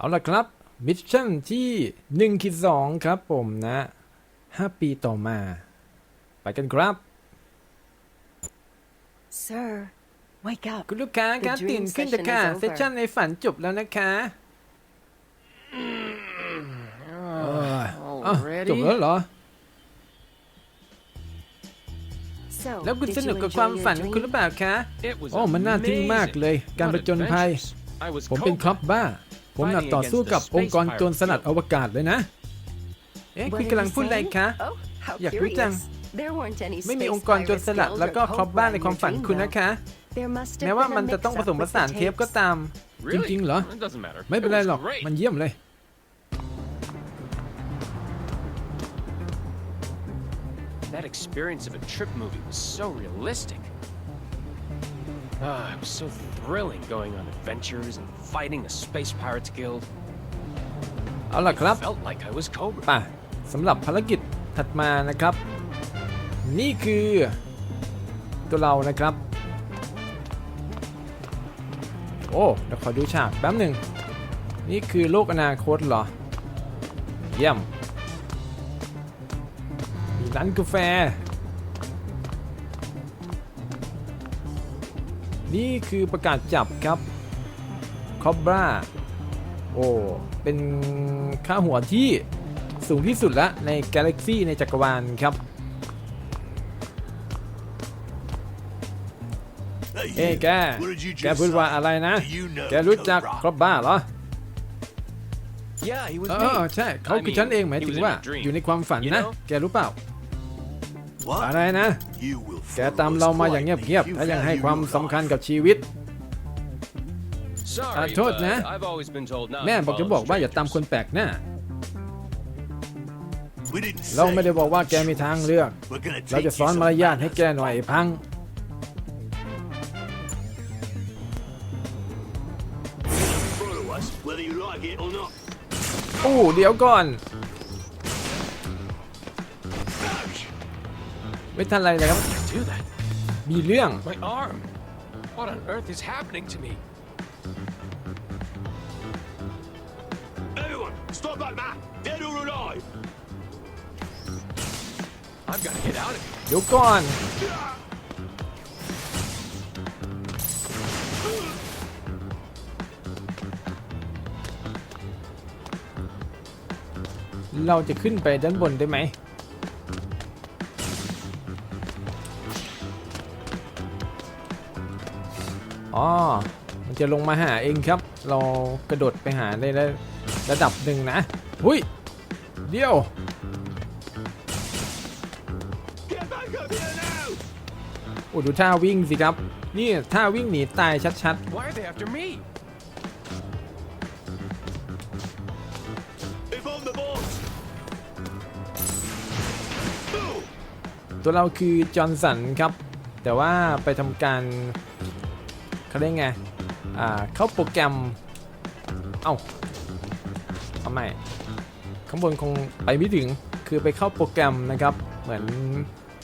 เอาละครับมิชชั่นที่1คิด2ครับผมนะ 5 ปีต่อมา ไปกันครับ Sir, wake up. คุณลูกค้าครับ The dream ตื่นขึ้นเถอะค่ะ session is over. เซสชั่นในฝันจบแล้วนะคะเอ้ยอ้าวจบแล้วเหรอ So, แล้วคุณ did สนุก you กับ enjoy ความ your ฝันของคุณห dream? รือเปล่าคะ It was โอ้ มันน่าทึ่งมากเลย amazing. การผ What จญภัย adventures. I was ผมเป็นครอป Cobra. บ้า ผมหนักต่อสู้กับองค์กรโจรสลัดอวกาศเลยนะ เอ๊ะ What คุณ did กำลัง you พูดอะไร say? คะ Oh, how อยากรู้จัง curious. There weren't any ไม่มี space องค์กรโจร pirates สลัด guild แล้วก็ or ครอปบ้าในความฝัน Cobra in คุณ your นะ dream, คะ though. There must have แม้ว่า been a มันจะต้องผ mix-up สมผ with สาน the เทปก็ tapes. ตามจ Really? ริงๆเหรอ It doesn't matter. ไม่เป็นไร It was หรอก great. มันเยี่ยมเลย That experience of a trip movie was so realistic. Ah, it was so thrilling going on adventures and fighting the Space Pirates Guild. เอาล่ะครับ Felt like I was Cobra. ป่ะสำหรับภารกิจถัดมานะครับ นี่คือตัวเรานะครับ โอ้เดี๋ยวขอดูฉากแป๊บหนึ่ง นี่คือโลกอนาคตเหรอ เยี่ยมมีร้านกาแฟ นี่คือประกาศจับครับคอบราโอ้ เป็นค่าหัวที่สูงที่สุดละในกาแล็กซี่ในจักรวาลครับ เอ้ยแก แกพูดว่าอะไรนะ แกรู้จักครอบบ้าเหรอ Yeah, he was เอ me. อใช่ เขาคือฉันเองหมายถึงว่าอยู่ในความฝันนะ แกรู้เปล่า อะไรนะ แกตามเรามาอย่างเงียบๆถ้ายังให้ความสำคัญกับชีวิต Sorry, ขอโทษ but นะ I've always been told not แม่ to บอกจะ follow บอกว่าอย่าตาม strangers. คนแปลกหน้า เราไม่ได้บอกว่าแกมีทางเลือก เราจะสอนมารยาทให้แกหน่อยไอ้พัง โอ้ เดี๋ยวก่อน ไม่ทันไรเลยครับ Do that. มีเรื่อง My arm. What on earth is happening to me? Everyone, stop that man! Dead or alive! I've got to get out of here. เดี๋ยวก่อน เราจะขึ้นไปด้านบนได้ไหม อ๋อ มันจะลงมาหาเองครับ เรากระโดดไปหาได้ระระดับหนึ่งนะหุยเดี๋ยว Get back up here now! โอ้ดูท่าวิ่งสิครับ นี่ท่าวิ่งหนีตายชัด Why are they after me? Inform the boss! Move! ๆตัวเราคือจอห์นสันครับ แต่ว่าไปทำการ เขาเรียกไง อ่า เข้าโปรแกรม เอ้าเอาใหม่ ข้างบนคงไปไม่ถึง คือไปเข้าโปรแกรมนะครับ เหมือน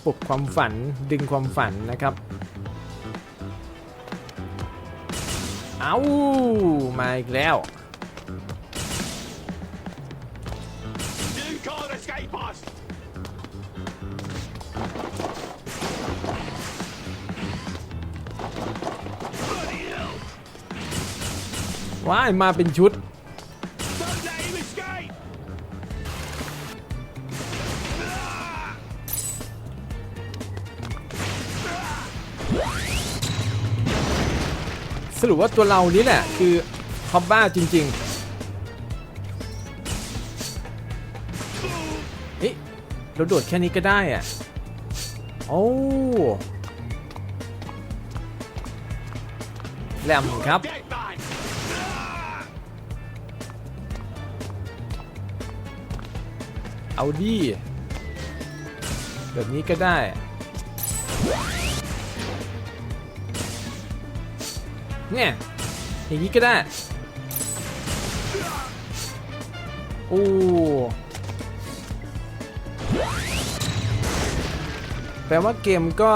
ปลุกความฝัน ดึงความฝันนะครับ เอามาอีกแล้ว ว้ายมาเป็นชุด สรุปว่าตัวเรานี่แหละ คือคอบบ้าจริงๆเอ๊ะเราโดดแค่นี้ก็ได้อะโอ้แหลมครับ เอาดีแบบนี้ก็ได้ เนี่ย อย่างนี้ก็ได้ โอ้แปลว่าเกมก็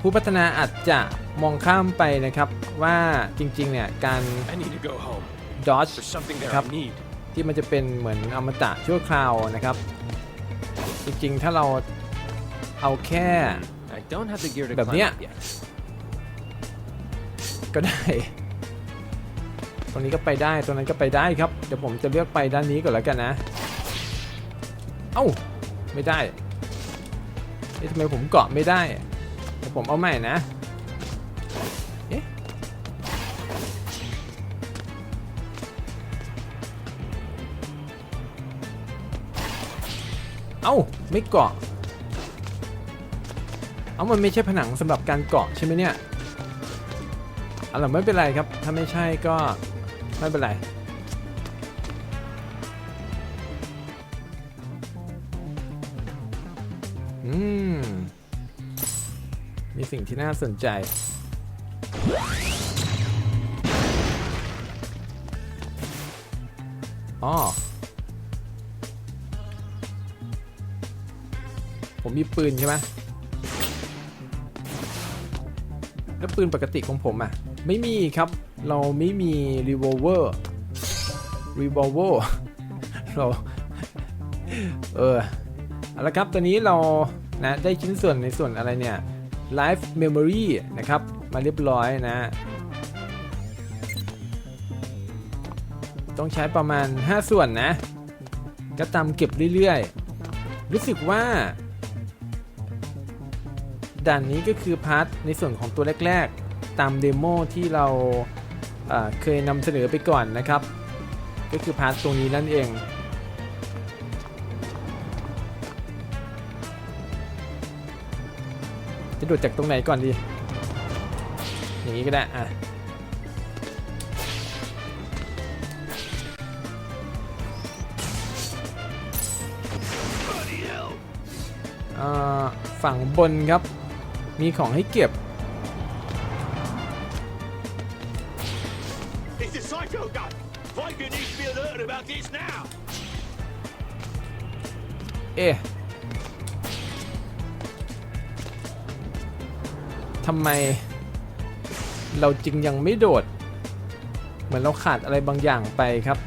ผู้พัฒนาอาจจะมองข้ามไปนะครับ ว่าจริงๆเนี่ย การ I need to go home. dodge There's something there Cup. I need. ที่มันจะเป็นเหมือนอมตะชั่วคราวนะครับ จริงๆ ถ้าเราเอาแค่ I don't have the gear to แบบ climb เนี้ย up yet. ก็ได้ ตรงนี้ก็ไปได้ ตรงนั้นก็ไปได้ครับ เดี๋ยวผมจะเลือกไปด้านนี้ก่อนแล้วกันนะ เอ้า ไม่ได้เอ๊ะทำไมผมเกาะไม่ได้ เดี๋ยวผมเอาใหม่นะ เอ้า ไม่เกาะ เอ้ามันไม่ใช่ผนังสำหรับการเกาะใช่ไหมเนี่ยเอาล่ะไม่เป็นไรครับ ถ้าไม่ใช่ก็ไม่เป็นไร อืม มีสิ่งที่น่าสนใจ อ๋อ ผมมีปืนใช่ไหมแล้วปืนปกติของผมอะ ไม่มีครับ เราไม่มีรีโวเวอร์รีโวเวอร์เราเออเอาละครับตอนนี้เรานะได้ชิ้นส่วนในส่วนอะไรเนี่ย Life Memory นะครับ มาเรียบร้อยนะ ต้องใช้ประมาณ 5 ส่วนนะ ก็ตามเก็บเรื่อยๆ รู้สึกว่า ด่านนี้ก็คือพาร์ทในส่วนของตัวแรก ๆ ตามเดโมที่เราเอ่อเคยนำเสนอไปก่อนนะครับ ก็คือพาร์ทตรงนี้นั่นเองจะโดดจากตรงไหนก่อนดี อย่างนี้ก็ได้ อะ ฝั่งบนครับ มีของให้เก็บ It's a psycho gun. Viper needs to be alerted about this now. เอ๊ะทำไม เราจึงยังไม่โดด เหมือนเราขาดอะไรบางอย่างไปครับ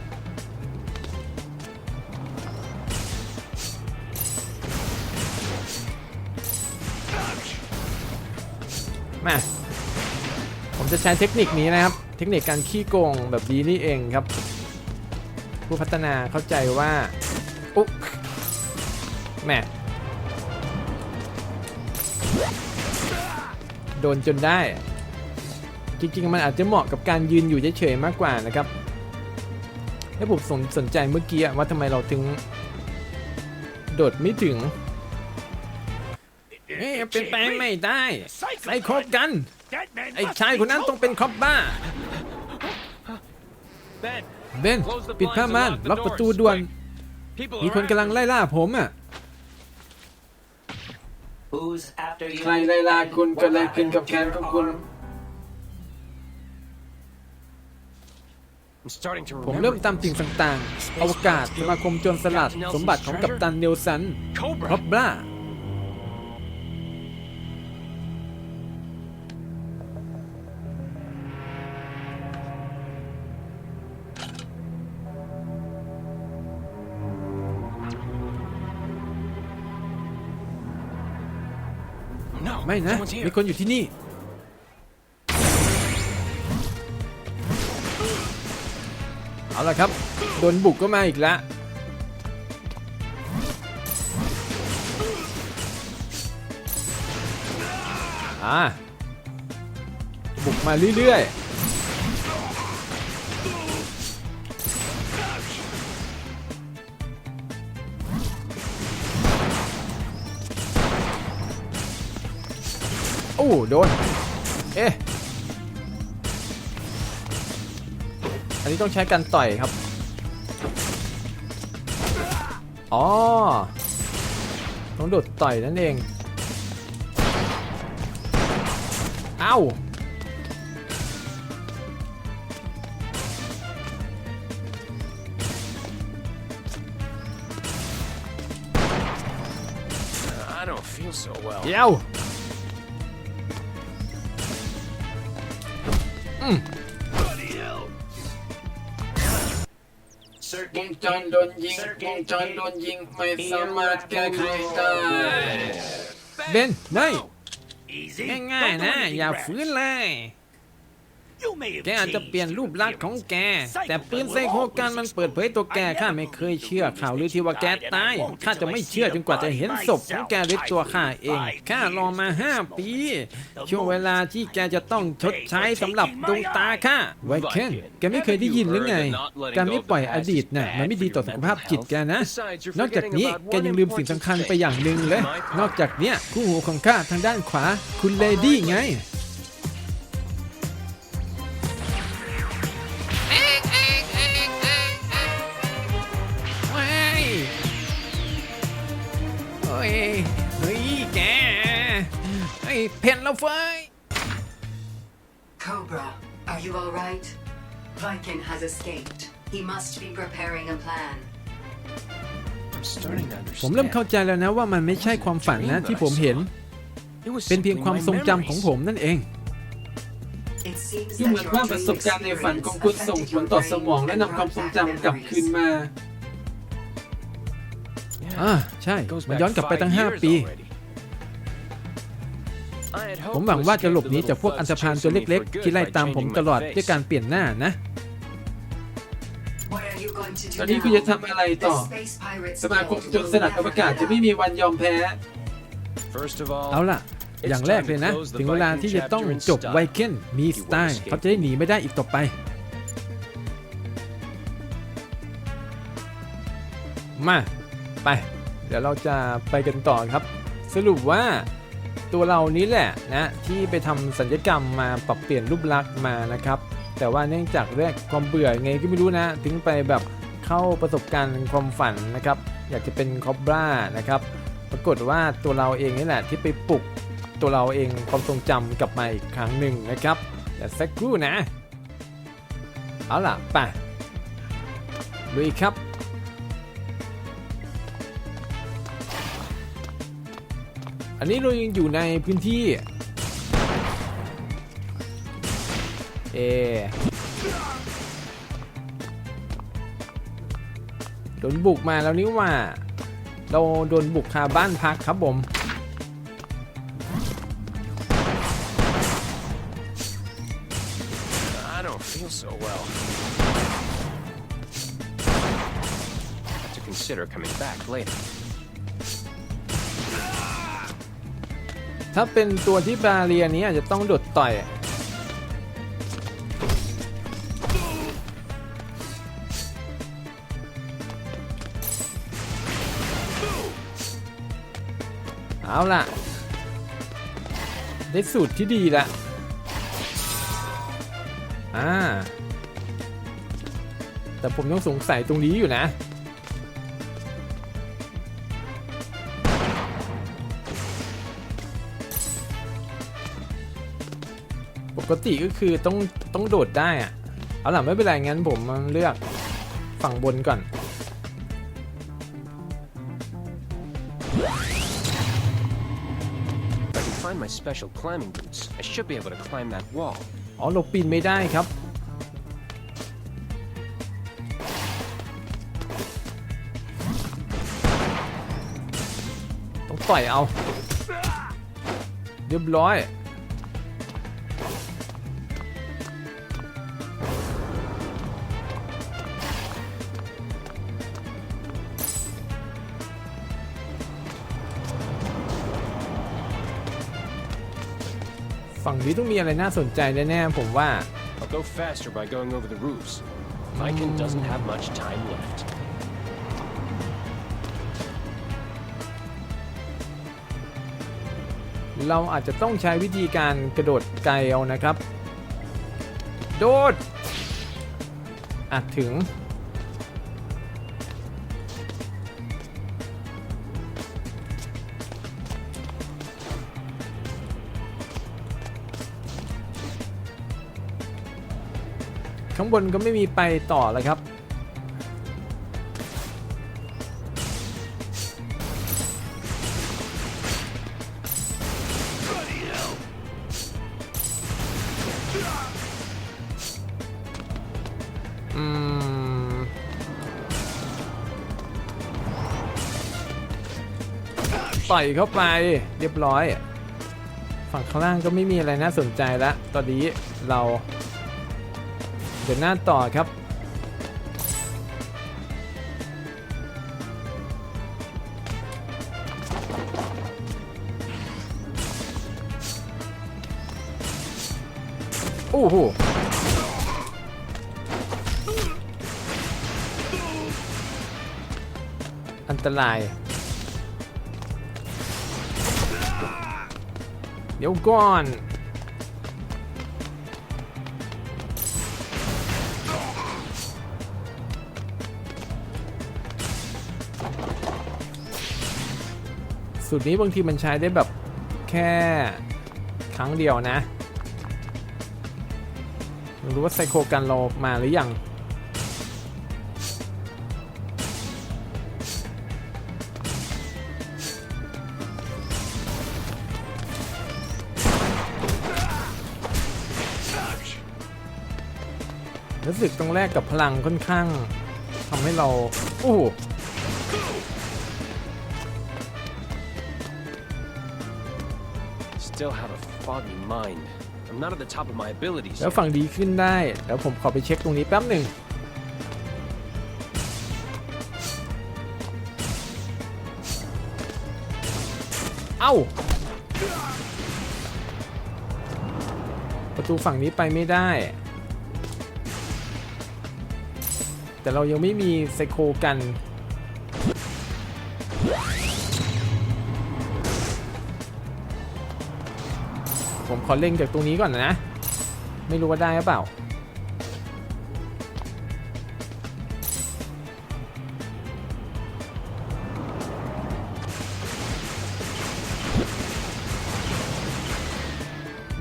มาผมจะใช้เทคนิคนี้นะครับ เทคนิคการขี้โกงแบบนี้นี่เองครับ ผู้พัฒนาเข้าใจว่าอุ๊กแหม่โดนจนได้ จริงๆ มันอาจจะเหมาะกับการยืนอยู่เฉยๆมากกว่านะครับแล้วผมสนสนใจเมื่อกี้ว่าทำไมเราถึง โดดไม่ถึง เอ๊ะเป็นไปไม่ได้ใส่ครบกัน That man ไอ้ must ชาย be คนนั้นต้องเป็นครอบบ้า Ben, เบน ปิดผ้าม่านล็อกประตูด่วน people มี are คนกำลัง after ไล่ล่าผมอะ Who's after you? ใครไล่ล่าคุณเกิดอะไรขึ้นกับแขนของคุณ I'm starting to ผม remember เริ่มตามสิ่งต่างๆ อวกาศสมาคมโจรสลัด สมบัติของกัปตันเนลสัน Cobra. ครอบบ้า ไม่นะ someone's here. มีคนอยู่ที่นี่ เอาละครับ โดนบุกก็มาอีกแล้วอ่าบุกมาเรื่อยๆ โอ้โดน เอ๊ะ อันนี้ต้องใช้การต่อยครับ อ๋อ ต้องโดดต่อยนั่นเอง เอ้า I don't feel so well. เดี๋ยว วงจรโดนยิงวงจรโดนยิง ไม่สามารถแก้ไขได้เบนไม่ Easy. ง่ายๆนะ อย่าฟื้นเลย You may have แกอาจจะเปลี่ยนรูปลักษณ์ของแก แต่ปืนไซโคกันมันเปิดเผยตัวแกข้าไม่เคยเชื่อข่าวหรือที่ว่าแกตายข้าจะไม่เชื่อจนกว่าจะเห็นศพของแกด้วยตัวข้าเองข้ารอมาห้าปี ช่วงเวลาที่แกจะต้องชดใช้สำหรับดวงตาข้าไวเคนแกไม่เคยได้ยินหรือไง การไม่ปล่อยอดีตน่ะมันไม่ดีต่อสุขภาพจิตแกนะ นอกจากนี้แกยังลืมสิ่งสำคัญไปอย่างหนึ่งเลย นอกจากเนี้ยคู่หูของข้าทางด้านขวา คุณเลดี้ไง เฮ้ยเฮ้ยแกเฮ้เพ่นแล้วเฟ้ย Cobra, are you all right? Viking has escaped. He must be preparing a plan. ผมเริ่มเข้าใจแล้วนะว่ามันไม่ใช่ความฝันนะที่ผมเห็น เป็นเพียงความทรงจำของผมนั่นเอง It seems ดู that เหมือน your ว่า dream ประสบการณ์ในฝันของคุณส่งผลต่อสมองและนำความทรงจำกลับคืนมา อ่าใช่ Goes มัน back ย้อนกลับไป five ตั้ง years 5ปี already. I had hoped ผมหวัง to ว่าจะหลบ escape หนี the จากพวก little อันธ thugs พาลตัว chasing me เล็ก for ๆ good ที่ไล่ by ตามผม changing ต my ลอดด้วย face. การเปลี่ยนหน้านะ What are you going to do ตอนนี้คุณจะ now? ทำอะไรต่อ The space pirates สมาคม guild โจรสลัดอวกาศจะไม่มีวันยอมแพ้ First of all, เอาล่ะ อย่างแรกเลยนะ ถึงเวลาที่จะต้องจบไวเคนมีสไตล์เขาจะได้หนีไม่ได้อีกต่อไป มา ไป เดี๋ยวเราจะไปกันต่อครับ สรุปว่าตัวเรานี้แหละนะที่ไปทำสัญญกรรมมาปรับเปลี่ยนรูปลักษณ์มานะครับ แต่ว่าเนื่องจากแรกความเบื่อไงก็ไม่รู้นะ ถึงไปแบบเข้าประสบการณ์ความฝันนะครับ อยากจะเป็นคอบรานะครับ ปรากฏว่าตัวเราเองนี่แหละที่ไปปลุกตัวเราเองความทรงจำกลับมาอีกครั้งหนึ่งนะครับแต่สักครู่นะ เอาล่ะไปลุยครับ อันนี้เรายังอยู่ในพื้นที่ เอโดนบุกมาแล้วนี่ว่า เราโดนบุกคาบ้านพักครับผม I don't feel so well. Have to consider coming back later. ถ้าเป็นตัวที่บาเรียนี้อาจจะต้องโดดต่อยเอาล่ะ ได้สูตรที่ดีละอ่าแต่ผมยังสงสัยตรงนี้อยู่นะ กติก็คือต้องต้องโดดได้อะเอาล่ะไม่เป็นไรงั้นผมเลือกฝั่งบนก่อน If I can find my special climbing boots, I should be able to climb that wall. อ๋อเราปีนไม่ได้ครับต้องต่อยเอาเรียบร้อย นี้ต้องมีอะไรน่าสนใจแน่ๆผมว่า I'll go faster by going over the roofs. Viking doesn't have much time left. เราอาจจะต้องใช้วิธีการกระโดดไกลเอานะครับ โดดอะถึง ข้างบนก็ไม่มีไปต่อแล้วครับ อืม ต่อยเข้าไปเรียบร้อย ฝั่งข้างล่างก็ไม่มีอะไรน่าสนใจแล้ว ตอนนี้เรา ดินหน้าต่อครับ โอ้โหอันตราย เดี๋ยวก่อน สูตรนี้บางทีมันใช้ได้แบบแค่ครั้งเดียวนะไม่รู้ว่าไซโคกันเรามาหรือยังรู้สึกต้องแลกกับพลังค่อนข้างทำให้เรา โอ้ Still have a foggy mind. I'm not at the top of my abilities. แล้วฝั่งดีขึ้นได้แล้วผมขอไปเช็คตรงนี้แป๊บหนึ่ง เอ้า ประตูฝั่งนี้ไปไม่ได้ แต่เรายังไม่มีไซโคกัน ผมขอเล่งจากตรงนี้ก่อนนะ ไม่รู้ว่าได้หรือเปล่า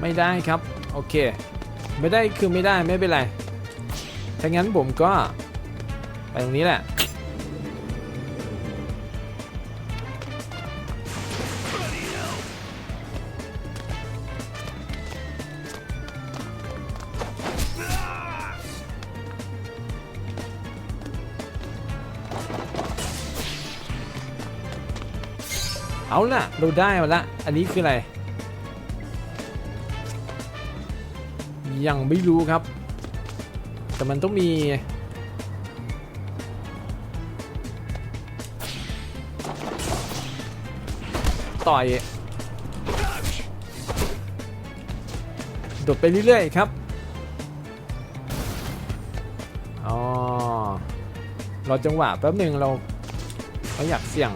ไม่ได้ครับ โอเค ไม่ได้คือไม่ได้ไม่เป็นไรถ้างั้นผมก็ ไปตรงนี้แหละ เอาล่ะ เราได้มาละ อันนี้คืออะไร ยังไม่รู้ครับ แต่มันต้องมี ต่อยโดดไปเรื่อยๆครับอ๋อรอจังหวะแป๊บหนึ่งเราเราอยากเสี่ยง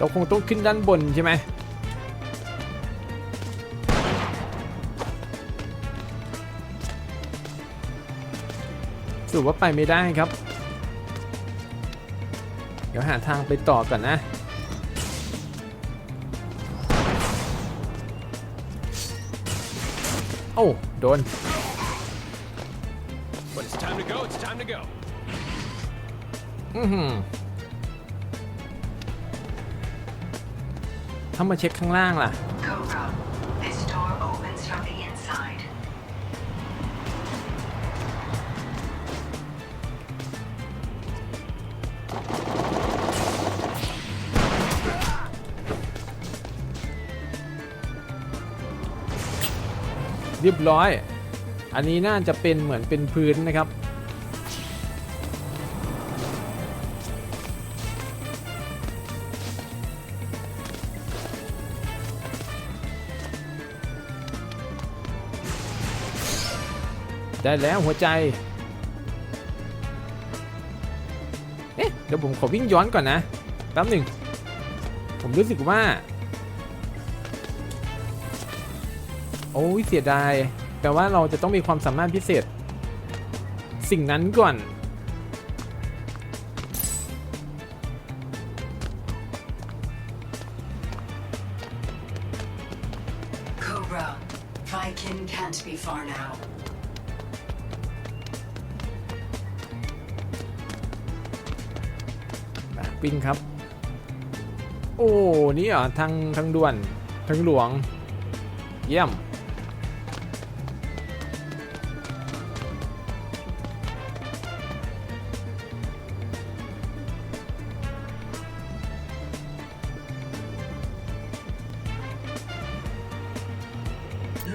เราคงต้องขึ้นด้านบนใช่ไหมสรุปว่าไปไม่ได้ครับ เดี๋ยวหาทางไปต่อก่อนนะ โอ้ โดน When it's time to go, it's time to go. อือหือ ถ้ามาเช็คข้างล่างล่ะ Cobra, this door opens from the inside. เรียบร้อย อันนี้น่าจะเป็นเหมือนเป็นพื้นนะครับ ได้แล้วหัวใจ เอ๊ะเดี๋ยวผมขอวิ่งย้อนก่อนนะแป๊บหนึ่ง ผมรู้สึกว่า โอ้ยเสียดาย แปลว่าเราจะต้องมีความสามารถพิเศษ สิ่งนั้นก่อน วิ่งครับ โอ้ นี่เหรอทางทางด่วนทางหลวง เยี่ยม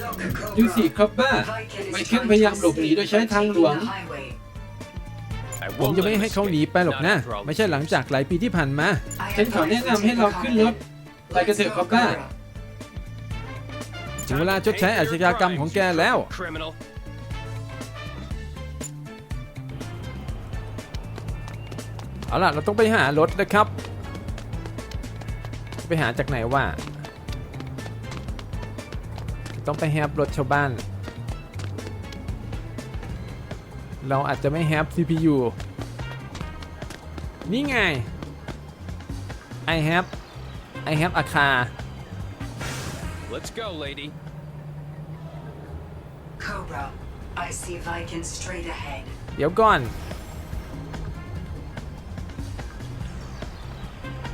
Look, ดูสิ Cobra. ครับบ้า Viking ไม is เคิล trying พยายาม to หลบหนี escape โดยใช้ทางหลวง ผม won't จะ let ไม่ him ให้เขา escape. หนีไปหรอกนะ Not after all ไม่ใช่ these หลัง years. จากหลายปีที่ผ่านมา I ฉันขอ advise แนะนำให้ taking เรา the ขึ้นรถ cockpit. ไปกันเถอะครับบ้าถึงเวลาชดใช้อาชญากรรมของแกแล้ว Criminal. เอาล่ะ เราต้องไปหารถนะครับ ไปหาจากไหนวะต้องไปแฮปรถชาวบ้าน เราอาจจะไม่แฮป CPU นี่ไง I have I have a car Let's go, lady. Cobra, I see Viking straight ahead. เดี๋ยวก่อน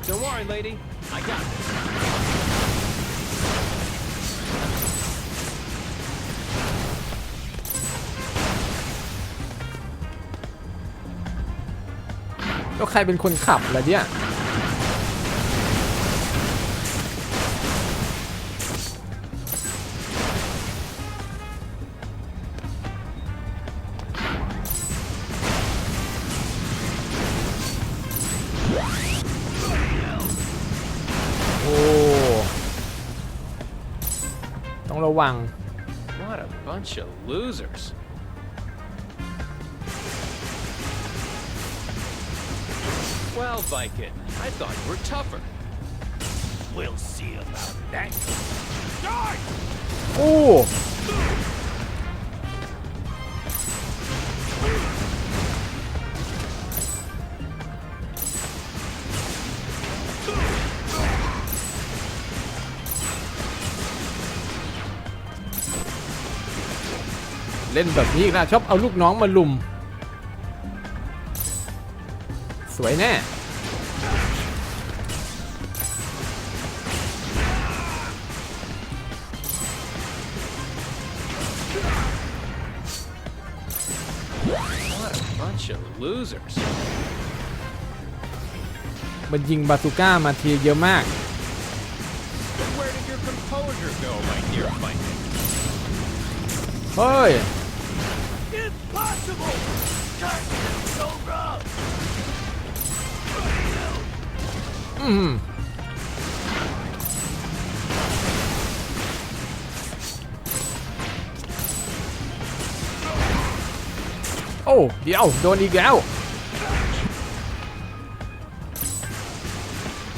Don't worry, lady. I got this. แล้วใครเป็นคนขับล่ะเนี่ยโอ้ต้องระวัง What a bunch of losers. Well, Viking, I thought you were tougher. We'll see about that. Die! โอ้ เล่นแบบนี้อีกนะชอบเอาลูกน้องมาลุม วยแน่ What a bunch of losers. มันยิงบาซูก้ามาทีเยอะมาก But where did your composure go, my dear Viking? เฮ้ย โอ้เดี๋ยวโดนอีกแล้ว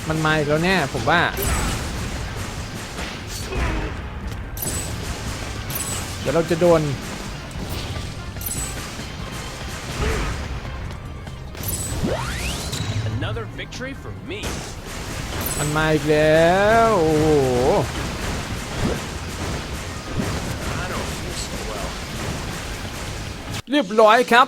มันมาอีกแล้วแน่ผมว่าเดี๋ยวเราจะโดน Another victory for me. มันมาอีกแล้ว โอ้โห I don't feel so well. เรียบร้อยครับ